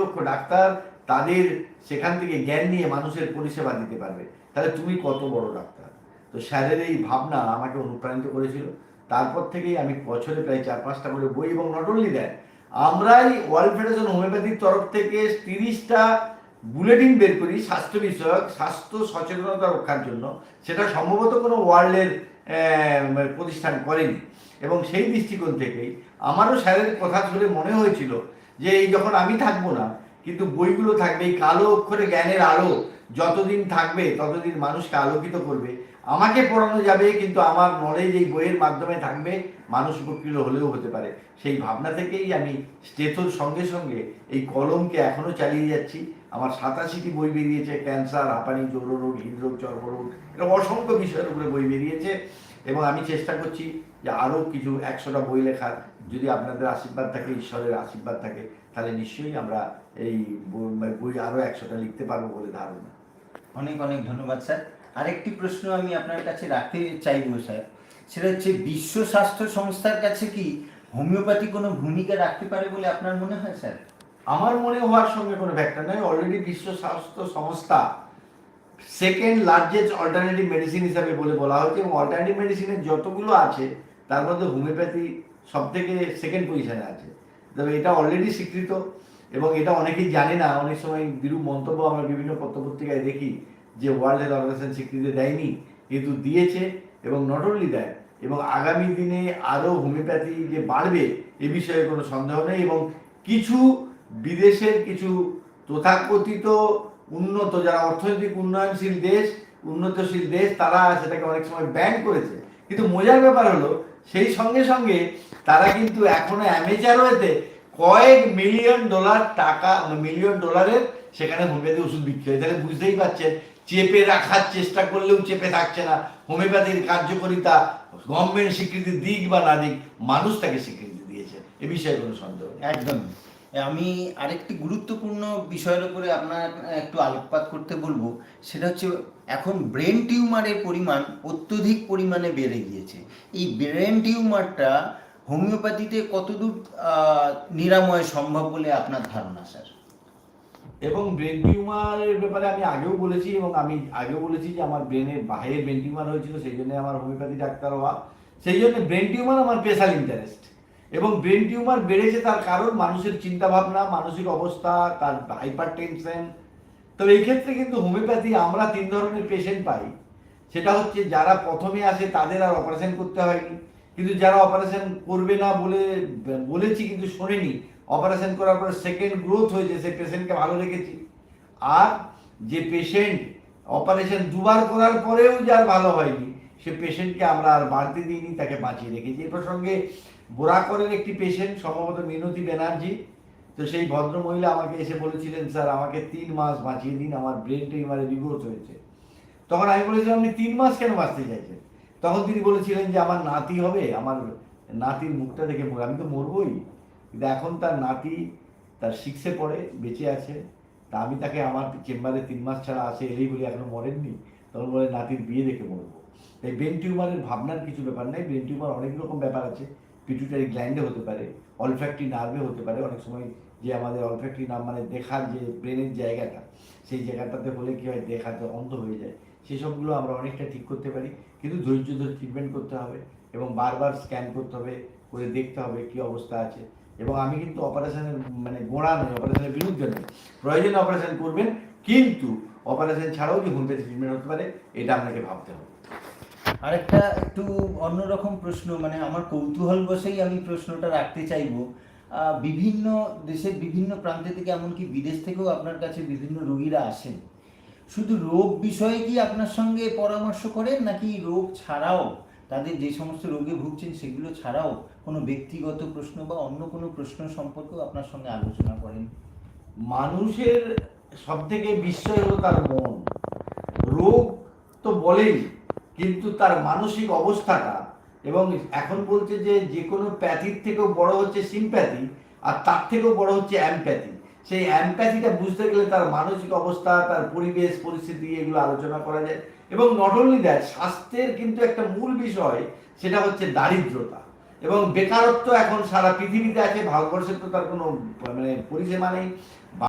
লক্ষ ডাক্তার তাদের সেখান থেকে জ্ঞান নিয়ে মানুষের পরিষেবা দিতে পারবে। তাহলে তুমি কত বড় ডাক্তার? তো স্যারের এই ভাবনা আমাকে অনুপ্রাণিত করেছিল। তারপর থেকেই আমি বছরে প্রায় চার পাঁচটা করে বই এবং নট অনলি দেয় আমরাই ওয়ার্ল্ড ফেডারেশন হোমিওপ্যাথির তরফ থেকে তিরিশটা বুলেটিন বের করি স্বাস্থ্য বিষয়ক স্বাস্থ্য সচেতনতা রক্ষার জন্য। সেটা সম্ভবত কোনো ওয়ার্ল্ডের প্রতিষ্ঠান করেনি। এবং সেই দৃষ্টিকোণ থেকেই আমারও স্যারের কথা শুনে মনে হয়েছিল যে এই যখন আমি থাকব না, কিন্তু বইগুলো থাকবে, এই কালো অক্ষরে জ্ঞানের আলো যতদিন থাকবে, ততদিন মানুষকে আলোকিত করবে। আমাকে পড়ানো যাবে, কিন্তু আমার নলেজ এই বইয়ের মাধ্যমে থাকবে, মানুষ উপকৃত হলেও হতে পারে। সেই ভাবনা থেকেই আমি স্টেথোর সঙ্গে সঙ্গে এই কলমকে এখনও চালিয়ে যাচ্ছি। আমার সাতাশিটি বই বেরিয়েছে, ক্যান্সার, হাঁপানি, যৌনরোগ, হৃদরোগ, চর্মরোগ, এরকম অসংখ্য বিষয়ের উপরে বই বেরিয়েছে এবং আমি চেষ্টা করছি যে আরও কিছু একশোটা বই লেখার যদি আপনাদের আশীর্বাদ থাকে ঈশ্বরের আশীর্বাদ থাকে তাহলে নিশ্চয়ই আমরা এই বই- মানে আরও একশোটা লিখতে পারব বলে ধারণা। অনেক অনেক ধন্যবাদ স্যার। আরেকটি প্রশ্ন আমি আপনার কাছে রাখতে চাইব স্যার। সেটা হচ্ছে বিশ্ব স্বাস্থ্য সংস্থার কাছে কি হোমিওপ্যাথি কোনো ভূমিকা রাখতে পারে বলে আপনার মনে হয় স্যার? আমার মনে হওয়ার সঙ্গে কোনো ফ্যাক্টর নয় অলরেডি বিশ্ব স্বাস্থ্য সংস্থা সেকেন্ড লার্জেস্ট অল্টারনেটিভ মেডিসিন হিসাবে বলে বলা হচ্ছে এবং অল্টারনেটিভ মেডিসিনের যতগুলো আছে তার মধ্যে হোমিওপ্যাথি সব থেকে সেকেন্ড পজিশনে আছে। তবে এটা অলরেডি স্বীকৃত এবং এটা অনেকেই জানে না, অনেক সময় বিরূপ মন্তব্য আমরা বিভিন্ন পত্রপত্রিকায় দেখি যে ওয়ার্ল্ড হেলথ অর্গানাইজেশন স্বীকৃতি দেয়নি, কিন্তু দিয়েছে এবং নট অনলি দেয়, এবং আগামী দিনে আরও হোমিওপ্যাথি যে বাড়বে এ বিষয়ে কোনো সন্দেহ নেই এবং কিছু বিদেশের কিছু তথাকথিত উন্নত, যারা অর্থনৈতিক উন্নয়নশীল দেশ, উন্নতশীল দেশ, তারা সেটাকে অনেক সময় ব্যান করেছে। কিন্তু মজার ব্যাপার হলো, সেই সঙ্গে সঙ্গে তারা কিন্তু এখনও অ্যামেচারওয়েতে কয়েক মিলিয়ন ডলার টাকা মিলিয়ন ডলারের সেখানে হোমিওপ্যাথি ওষুধ বিক্রি হয়। তাহলে বুঝতেই পারছেন, চেপে রাখার চেষ্টা করলেও চেপে থাকছে না। হোমিওপ্যাথির কার্যকারিতা গভর্নমেন্ট স্বীকৃতি দিক বা না দিক, মানুষ তাকে স্বীকৃতি দিয়েছে। এ বিষয়ে কোনো সন্দেহ একদম। আমি আরেকটি গুরুত্বপূর্ণ বিষয়ের উপরে আপনার একটু আলোকপাত করতে বলব, সেটা হচ্ছে এখন ব্রেন টিউমারের পরিমাণ অত্যধিক পরিমাণে বেড়ে গিয়েছে। এই ব্রেন টিউমারটা হোমিওপ্যাথিতে কতদূর নিরাময় সম্ভব বলে আপনার ধারণা, স্যার? এবং ব্রেন টিউমারের ব্যাপারে আমি আগেও বলেছি এবং আমি আগেও বলেছি যে আমার ব্রেনে বাইরে ব্রেন টিউমার হয়েছিল, সেই জন্য আমার হোমিওপ্যাথি ডাক্তার হওয়া। সেই জন্য ব্রেন টিউমার আমার স্পেশাল ইন্টারেস্ট এবং ব্রেন টিউমার বেড়েছে তার কারণ মানুষের চিন্তাভাবনা মানসিক অবস্থা, তার হাইপার টেনশন তবে এই ক্ষেত্রে কিন্তু হোমিওপ্যাথি আমরা তিন ধরনের পেশেন্ট পাই। সেটা হচ্ছে যারা প্রথমে আসে তাদের আর অপারেশন করতে হয়নি। কিন্তু যারা অপারেশন করবে না বলে, বলেছি কিন্তু শোনেনি অপারেশন করার পর সেকেন্ড গ্রোথ হয়েছে, সেই পেশেন্টকে ভালো রেখেছি। আর যে পেশেন্ট অপারেশন দুবার করার পরেও যার ভালো হয়নি, সে পেশেন্টকে আমরা আর বাড়তে দিইনি, তাকে বাঁচিয়ে রেখেছি। এ প্রসঙ্গে বোরাকরের একটি পেশেন্ট সম্ভবত মিনতি ব্যানার্জি তো সেই ভদ্র মহিলা আমাকে এসে বলেছিলেন, স্যার, আমাকে তিন মাস বাঁচিয়ে দিন, আমার ব্রেন টিউমারে রিগ্রোথ হয়েছে। তখন আমি বলেছিলাম, আপনি তিন মাস কেন বাঁচতে চাইছেন? তখন তিনি বলেছিলেন যে, আমার নাতি হবে, আমার নাতির মুখটা দেখে আমি তো মরবই। কিন্তু এখন তার নাতি তার সিক্সে পড়ে, বেঁচে আছে। তা আমি তাকে আমার চেম্বারে তিন মাস ছাড়া আসে এলেই বলি এখনও মরেননি। তখন বলে, নাতির বিয়ে দেখে মরবো। তাই ব্রেন টিউমারের ভাবনার কিছু ব্যাপার নেই। ব্রেন টিউমার অনেক রকম ব্যাপার আছে। পিটুটারি গ্ল্যান্ডে হতে পারে অলফ্যাক্টরি নার্ভে হতে পারে, অনেক সময় যে আমাদের অলফ্যাক্টরি নাম মানে দেখার যে ব্রেনের জায়গাটা, সেই জায়গাটাতে হলে কী হয় দেখাতে অন্ধ হয়ে যায়। সেসবগুলো আমরা অনেকটা ঠিক করতে পারি। কিন্তু ধৈর্য ধরে ট্রিটমেন্ট করতে হবে এবং বারবার স্ক্যান করতে হবে, করে দেখতে হবে কি অবস্থা আছে। এবং আমি কিন্তু অপারেশনের মানে গোড়া নই অপারেশনের বিরুদ্ধে নই প্রয়োজনে অপারেশন করবেন, কিন্তু অপারেশন ছাড়াও যে হোমিওপ্যাথি ট্রিটমেন্ট হতে পারে, এটা আপনাকে ভাবতে হবে। আরেকটা একটু অন্যরকম প্রশ্ন মানে আমার কৌতূহল বসেই আমি প্রশ্নটা রাখতে চাইব। বিভিন্ন দেশের বিভিন্ন প্রান্তে থেকে, এমনকি বিদেশ থেকেও আপনার কাছে বিভিন্ন রোগীরা আসেন। শুধু রোগ বিষয়ে কি আপনার সঙ্গে পরামর্শ করেন, নাকি রোগ ছাড়াও তাদের যে সমস্ত রোগে ভুগছেন সেগুলো ছাড়াও কোনো ব্যক্তিগত প্রশ্ন বা অন্য কোনো প্রশ্ন সম্পর্কেও আপনার সঙ্গে আলোচনা করেন? মানুষের সব থেকে বিস্ময় হলো তার মন। রোগ তো বলেই, কিন্তু তার মানসিক অবস্থাটা এবং এখন বলছে যে যে কোনো প্যাথির থেকেও বড় হচ্ছে সিম্প্যাথি আর তার থেকেও বড় হচ্ছে অ্যাম্প্যাথি। সেই অ্যাম্প্যাথিটা বুঝতে গেলে তার মানসিক অবস্থা, তার পরিবেশ, পরিস্থিতি এগুলো আলোচনা করা যায়। এবং নট অনলি দ্যাট স্বাস্থ্যের কিন্তু একটা মূল বিষয় সেটা হচ্ছে দারিদ্রতা। এবং বেকারত্ব এখন সারা পৃথিবীতে আছে, ভারতবর্ষের তো তার কোনো মানে পরিসীমা নেই।